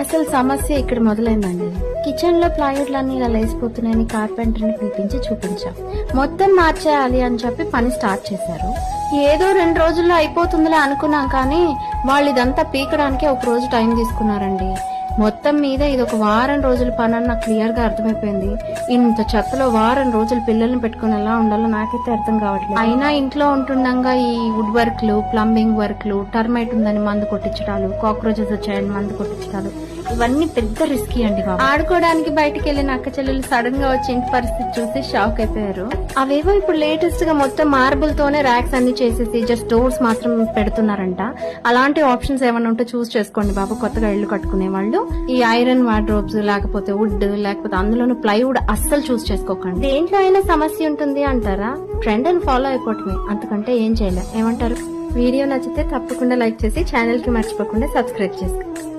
అసలు సమస్య ఇక్కడ మొదలైందండి. కిచెన్లో ప్లైవుడ్లన్నీ ఇలా లేసిపోతున్నాయని కార్పెంటర్ని పిలిపించి చూపించాం. మొత్తం మార్చేయాలి అని చెప్పి పని స్టార్ట్ చేశారు. ఏదో రెండు రోజుల్లో అయిపోతుందిలే అనుకున్నాం కానీ వాళ్ళు ఇదంతా పీకడానికి ఒక రోజు టైం తీసుకున్నారండి. మొత్తం మీద ఇది ఒక వారం రోజుల పని అని నాకు క్లియర్గా అర్థమైపోయింది. ఇంత చెత్తలో వారం రోజులు పిల్లల్ని పెట్టుకుని ఎలా ఉండాలో నాకైతే అర్థం కావట్లేదు. అయినా ఇంట్లో ఉంటుండగా ఈ వుడ్ వర్క్లు ప్లంబింగ్ వర్క్లు టర్మైట్ ఉందని మందు కొట్టించడాలు కాక్రోచెస్ వచ్చాయని మందు కొట్టించడాలు ఇవన్నీ పెద్ద రిస్కీ అండి బాబు. ఆడుకోవడానికి బయటకు వెళ్ళిన అక్క చెల్లెలు సడన్గా వచ్చి ఇంటి పరిస్థితి చూసి షాక్ అయిపోయారు. అవేవో ఇప్పుడు లేటెస్ట్గా మొత్తం మార్బుల్ తోనే ర్యాక్స్ అన్ని చేసేసి జస్ట్ డోర్స్ మాత్రం పెడుతున్నారంట. అలాంటి ఆప్షన్స్ ఏమైనా ఉంటే చూస్ చేసుకోండి బాబు. కొత్తగా ఇల్లు కట్టుకునే వాళ్ళు. ఈ ఐరన్ వార్డ్రోబ్స్ లేకపోతే వుడ్ లేకపోతే అందులోనూ ప్లైవుడ్ అస్సలు చూస్ చేసుకోకండి. దేంట్లో అయినా సమస్య ఉంటుంది అంటారా? ట్రెండ్ అని ఫాలో అయిపోవటమే. అంతకంటే ఏం చేయలే. ఏమంటారు? వీడియో నచ్చితే తప్పకుండా లైక్ చేసి ఛానల్కి మర్చిపోకుండా సబ్స్క్రైబ్ చేసుకోండి.